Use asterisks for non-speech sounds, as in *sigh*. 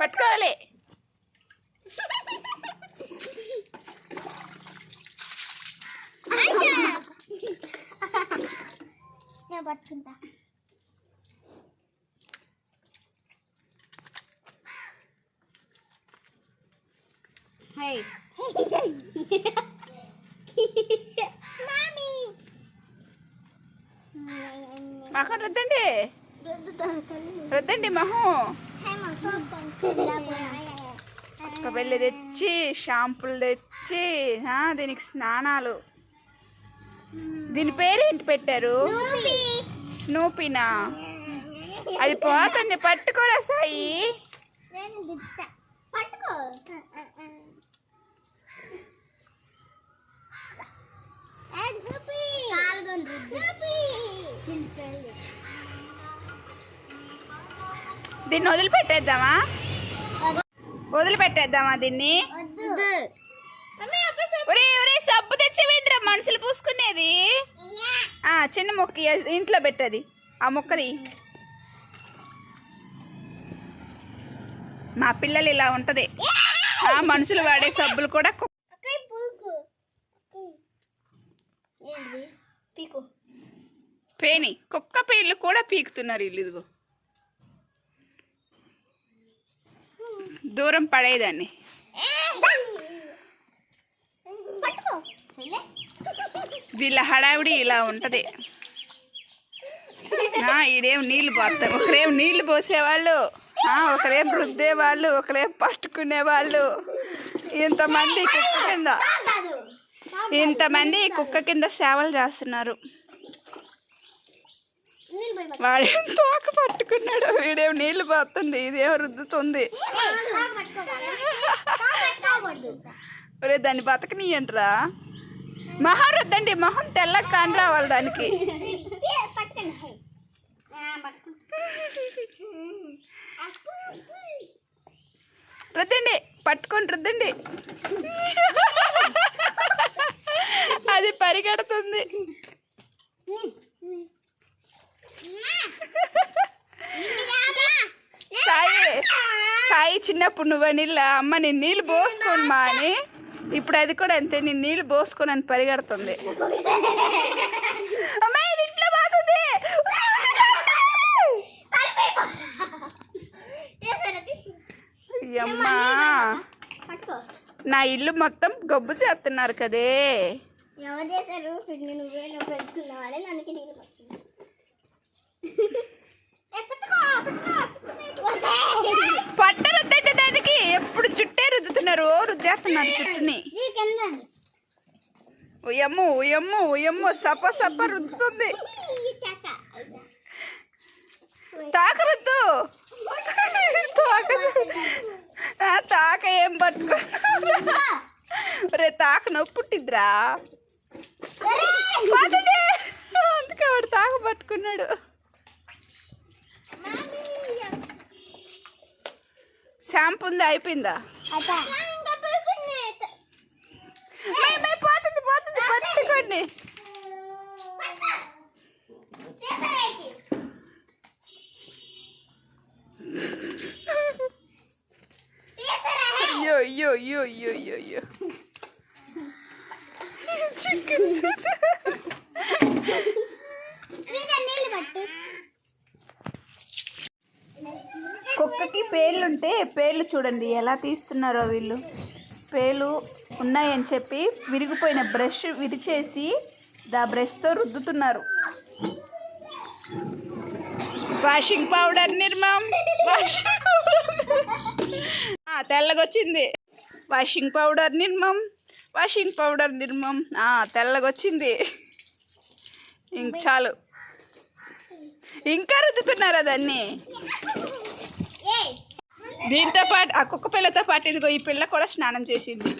పట్టుకోవాలి. నేను పట్టుకుంటా. హై మామీ *laughs* మొహం రుద్దండి. రుద్దండి మొహం ఒక వెళ్ళి తెచ్చి షాంపులు తెచ్చి దీనికి స్నానాలు. దీని పేరేంటి పెట్టారు? స్నూపీనా? అది పోతుంది పట్టుకోరా సాయి. పట్టుకో దీన్ని వదిలిపెట్టేద్దామా? వదిలిపెట్టేద్దామా దీన్ని. ఒరే ఒరే సబ్బు తెచ్చేవేంద్రా మనుషులు పూసుకునేది? ఆ చిన్న మొక్క ఇంట్లో పెట్టది. ఆ మొక్కది మా పిల్లలు ఇలా ఉంటది. ఆ మనుషులు వాడే సబ్బులు కూడా కు- అక్కయ్య పూకు. ఏంటి పీకు. పేని కుక్క పేర్లు కూడా పీకుతున్నారు వీళ్ళు ఇదిగో. దూరం పడేదాన్ని. వీళ్ళ హడావిడి ఇలా ఉంటది. ఇదేం నీళ్ళు నీళ్ళు ఒకరేం నీళ్ళు పోసేవాళ్ళు ఒకరేం రుద్దేవాళ్ళు ఒకరేం పట్టుకునే వాళ్ళు ఇంతమంది కుక్క కింద ఇంతమంది కుక్క కింద సేవలు చేస్తున్నారు. వాడేం తోక పట్టుకున్నాడు వీడేం నీళ్ళు పోతుంది ఇదేం రుద్దుతుంది? ఒరే దాన్ని బతకనీయంట్రా. మొహం రుద్దండి మొహం తెల్ల కాని రావాలి దానికి. రుద్దండి పట్టుకొని రుద్దండి. అది పరిగెడుతుంది. సాయి సాయి చిన్నప్పుడు నువ్వు నీళ్ళ అమ్మ నేను నీళ్ళు పోసుకోను మా అని. ఇప్పుడు అది కూడా అంతే నేను నీళ్ళు పోసుకొని అని పరిగెడుతుంది. అమ్మ నా ఇల్లు మొత్తం గబ్బు చేస్తున్నారు కదే. ఎవరు చేశారు? నన్ను పట్టుకో. పట్టరుద్దండి దానికి. ఎప్పుడు చుట్టే రుద్దుతున్నారు రుద్దేస్తున్నారు చుట్టుని. ఉయమ్ము ఉయమ్ము ఉయమ్ము సప సప రుద్దుతుంది. చాక. తాక రుద్దు. తాక ఏం పట్టుకో. రే తాక నొప్పి పుట్టిద్దిరా. పోతుంది. అందుకే వాడు తాక పట్టుకున్నాడు. షాంపూ ఉంది అయిపోయిందా? పోతుంది పోతుంది పట్టుకోండి? అయ్యో అయ్యో అయ్యో అయ్యో అయ్యో అయ్యో. చికెన్ కుక్కకి పేర్లు ఉంటే పేర్లు చూడండి. ఎలా తీస్తున్నారో వీళ్ళు? పేర్లు ఉన్నాయని చెప్పి విరిగిపోయిన బ్రష్ విరిచేసి దా బ్రష్తో రుద్దుతున్నారు. Washing powder Nirma. Washing తెల్లగొచ్చింది. Washing powder Nirma. Washing powder Nirma. తెల్లగొచ్చింది. ఇంక చాలు. ఇంకా రుద్దుతున్నారు దాన్ని దీంతో పాటు ఆ కుక్క పిల్లతో పాటు ఇదిగో ఈ పిల్ల కూడా స్నానం చేసింది.